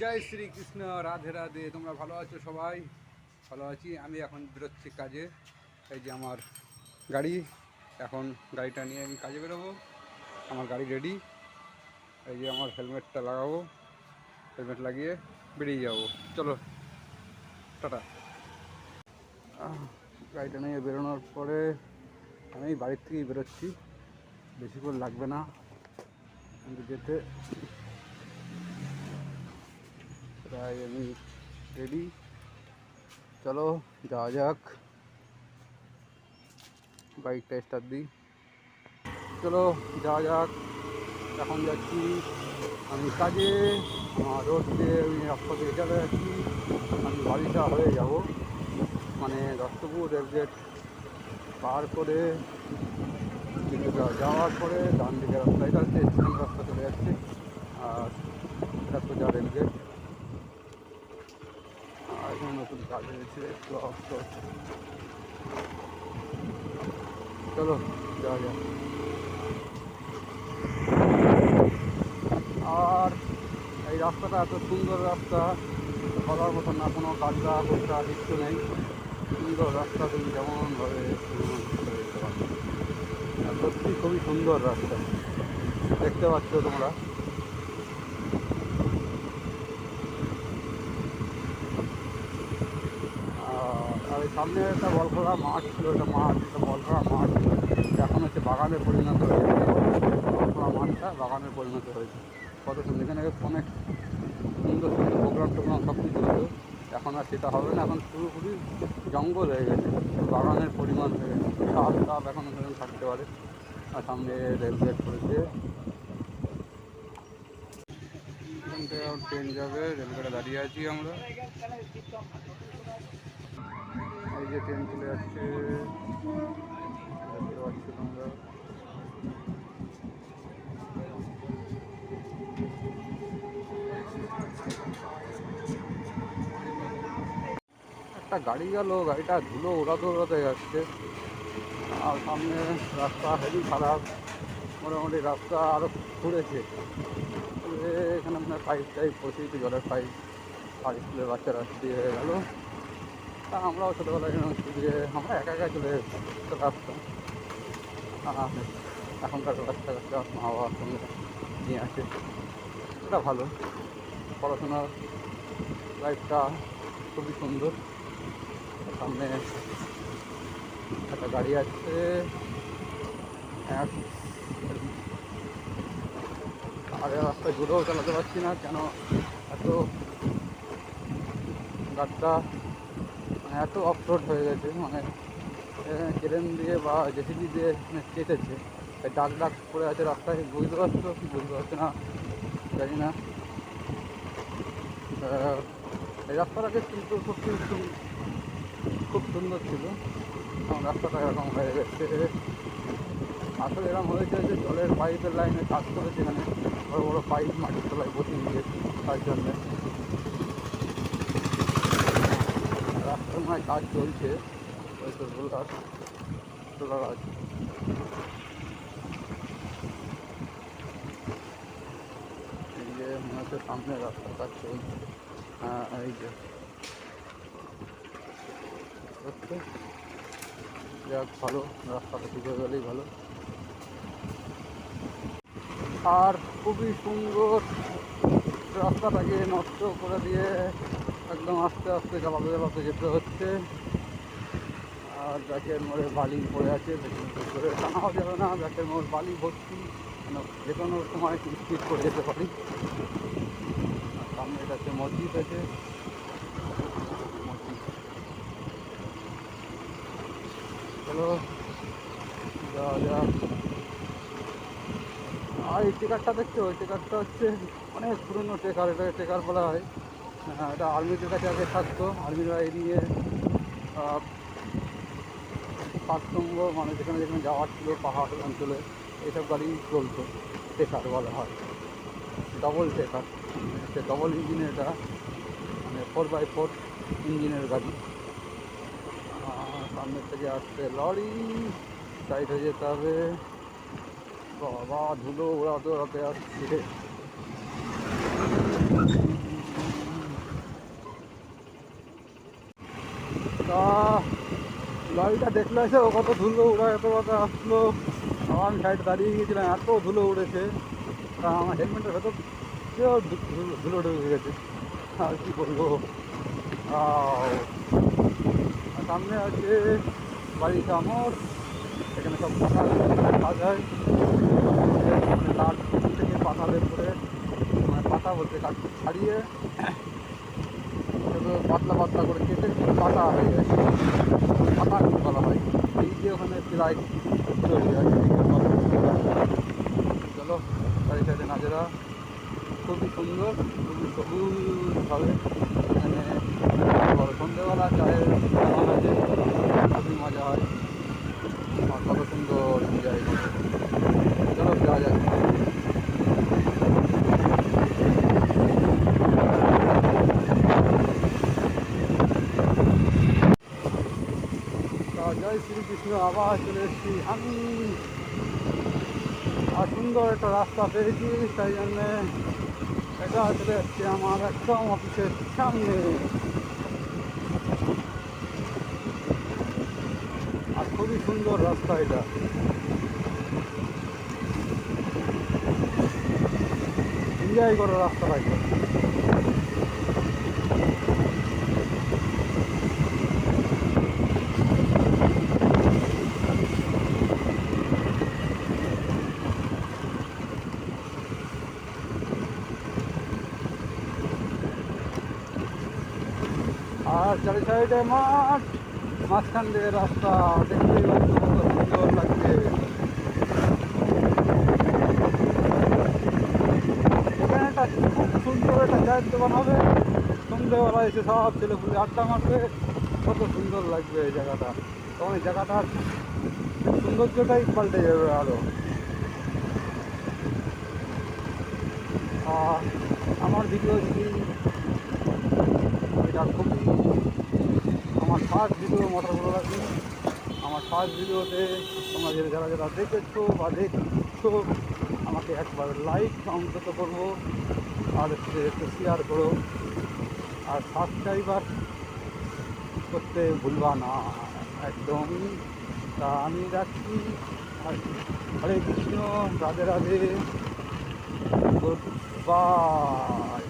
জয় শ্রীকৃষ্ণ, রাধে রাধে, তোমরা ভালো আছো সবাই? ভালো আছি, আমি এখন বেরোচ্ছি কাজে। এই যে আমার গাড়ি, এখন গাড়িটা নিয়ে আমি কাজে বেরোবো। আমার গাড়ি রেডি এই যে আমার হেলমেটটা লাগাবো। হেলমেট লাগিয়ে বেরিয়ে যাব। চলো, টাটা। গাড়িটা নিয়ে বেরোনোর পরে আমি বাড়ির থেকেই বেরোচ্ছি। বেশিক্ষণ লাগবে না। কিন্তু যেতে প্রায় আমি রেডি চলো যাওয়া যাক বাইকটা স্টার্ট দিই চলো যাওয়া যাক এখন যাচ্ছি আমি কাজে আমার রোড দিয়ে আমি রাস্তা দিয়ে চলে যাচ্ছি আমি বাড়িটা হয়ে যাব মানে দত্তপুর রেলগেট পার করে যাওয়ার পরে ডান দিকে রাস্তা এটা হচ্ছে স্টেশন রাস্তা চলে যাচ্ছে আর এটা সোজা রেলগেট আর এখানে নতুন চলো, যাওয়া যাক। আর এই রাস্তাটা এত সুন্দর রাস্তা, বলার মতো না, কোনো কাজটা কোথা কিচ্ছু নেই। সুন্দর রাস্তা, তুমি যেমনভাবে সত্যি খুবই সুন্দর রাস্তা। দেখতে পাচ্ছ তোমরা? এই সামনে একটা বল করা মাঠ ছিল, একটা মাঠ, একটা বল করা মাঠ এখন হচ্ছে বাগানে পরিণত হয়েছে। বল করা মাঠটা বাগানে পরিণত হয়েছে। কত সুন্দর। এখানে অনেক সুন্দর সুন্দর প্রোগ্রাম টোগ্রাম সব কিছু হতো এখন আর সেটা হবে না। এখন পুরোপুরি জঙ্গল হয়ে গেছে। বাগানের পরিমাণ হয়ে গেছে। সাপ সাপ এখন ওখানে থাকতে পারে। আর সামনে রেলগেট করেছে। ট্রেন যাবে। রেলগেটে দাঁড়িয়ে আছি আমরা। এই যে ট্রেন চলে যাচ্ছে, দেখতে পাচ্ছ তোমরা। একটা গাড়ি গেল, গাড়িটা ধুলো উড়াতে উড়াতে যাচ্ছে। আর সামনে রাস্তা হেভি খারাপ, মোটামুটি রাস্তা আরও খুঁড়ে এখানে আপনার পাইপ টাইপ প্রচুর জলের পাইপ আর স্কুলের বাচ্চারা দিয়ে গেলো। আমরাও ছোটোবেলায় দিয়ে আমরা একা একা চলে চলে আসতাম এখনকার বাচ্চা কাচ্চা মা বাবার সঙ্গে নিয়ে আসে। এটা ভালো। পড়াশোনার লাইফটা খুবই সুন্দর। সামনে একটা গাড়ি আছে। এক আর রাস্তায় জোরেও চালাতে পারছি না কেন এত গাড়িটা এত অফরোড হয়ে গেছে মানে ক্রেন দিয়ে বা জেসিবি দিয়ে মানে কেটেছে ডাক ডাক পড়ে আছে রাস্তায়, বুঝতে পারছ? কি বুঝতে পারছ না? জানি না। এই রাস্তাটাকে কিন্তু খুব খুব সুন্দর ছিল। রাস্তাটা এরকম হয়ে গেছে। আসলে এরকম হয়েছে যে জলের পাইপের লাইনে কাজ করেছে এখানে বড় বড় পাইপ মাটির তলায় বসিয়ে দিয়ে তার জন্যে রাস্তার মনে হয় কাজ চলছে। এই যে মনে সামনে রাস্তার কাজ চলছে। হ্যাঁ এই যে। ভালো, রাস্তাটা ঠিক গেলেই ভালো। আর খুবই সুন্দর রাস্তাটাকে নষ্ট করে দিয়ে একদম আস্তে আস্তে চালাতে চালাতে যেতে হচ্ছে। আর ব্যাকের মোড়ে বালি পড়ে আছে করে টানাও যাবে না ব্যাকের মোড় বালি ভর্তি। কেন যে কোনো সময় স্পিড করে যেতে পারি। সামনে এটা হচ্ছে মসজিদ আছে। যাওয়া যাক। আর এই টেকারটা দেখছ ওই টেকারটা হচ্ছে অনেক পুরনো টেকার এটাকে টেকার বলা হ্যাঁ, এটা আর্মিদের কাছে আগে থাকতো। আর্মিরা এই নিয়ে পাঁচতম্ব মানে যেখানে যেখানে যাওয়ার ছিল পাহাড় অঞ্চলে এইসব গাড়ি চলতো, টেকার বলা হয়। ডবল টেকার। সে ডবল ইঞ্জিনের এটা মানে ফোর বাই ফোর ইঞ্জিনের গাড়ি। সামনের থেকে আসছে লরি সাইড হয়ে যেতে হবে। বাবা, ধুলো ওড়াতে ওড়াতে আসছে। গাড়িটা দেখলে এসে ও কত ধুলো উড়া, এত কথা আসলো। আমি সাইড দাঁড়িয়ে গিয়েছিলাম এত ধুলো উড়েছে। আমার হেলমেটের ভেতর ধুলো ঢুকে গেছে। আর কি বলব? সামনে আছে বাড়ি কামড় এখানে সব পাতা যায় কাঠ থেকে পাতা বের করে মানে পাতা বলতে কাঠ ছাড়িয়ে পাতলা পাতলা করে কেটে পাতা হয়ে যায় হয় যে চলে যায় চলো চারি সাইডে নাজেরা খুবই সুন্দর খুবই সবুজভাবে এখানে সন্ধ্যেবেলা চায়ের আছে খুবই মজা হয় আর কত সুন্দর জায়গা চলো যাওয়া যাক তা জয় শ্রীকৃষ্ণ, আবার চলে এসেছি আমি। আর সুন্দর একটা রাস্তা পেয়েছি তাই জন্যে এটা চলে এসছে আমার একদম অফিসের সামনে। আর খুবই সুন্দর রাস্তা এটা। এনজয় করো রাস্তাটাকে। আর চারি সাইডে মাঠ, মাঝখান দিয়ে রাস্তা দেখতে পাচ্ছ সুন্দর লাগছে। এখানে একটা খুব সুন্দর একটা চায়ের দোকান হবে সন্ধ্যেবেলা এসে সব ছেলেপুলে আড্ডা মারবে। কত সুন্দর লাগবে এই জায়গাটা। তখন এই জায়গাটার সৌন্দর্যটাই পাল্টে যাবে আরও। আর আমার ভিডিও যদি এটা খুবই ফার্স্ট ভিডিও মোটর ভালো লাগবে আমার ফার্স্ট ভিডিওতে তোমরা যারা যারা দেখেছ বা দেখছ, আমাকে একবার লাইক অন্তত করব, আর একটু শেয়ার করো। আর সাবস্ক্রাইবার করতে ভুলবা না। একদমই তা আমি আর হরে কৃষ্ণ, রাধে রাধে বাই।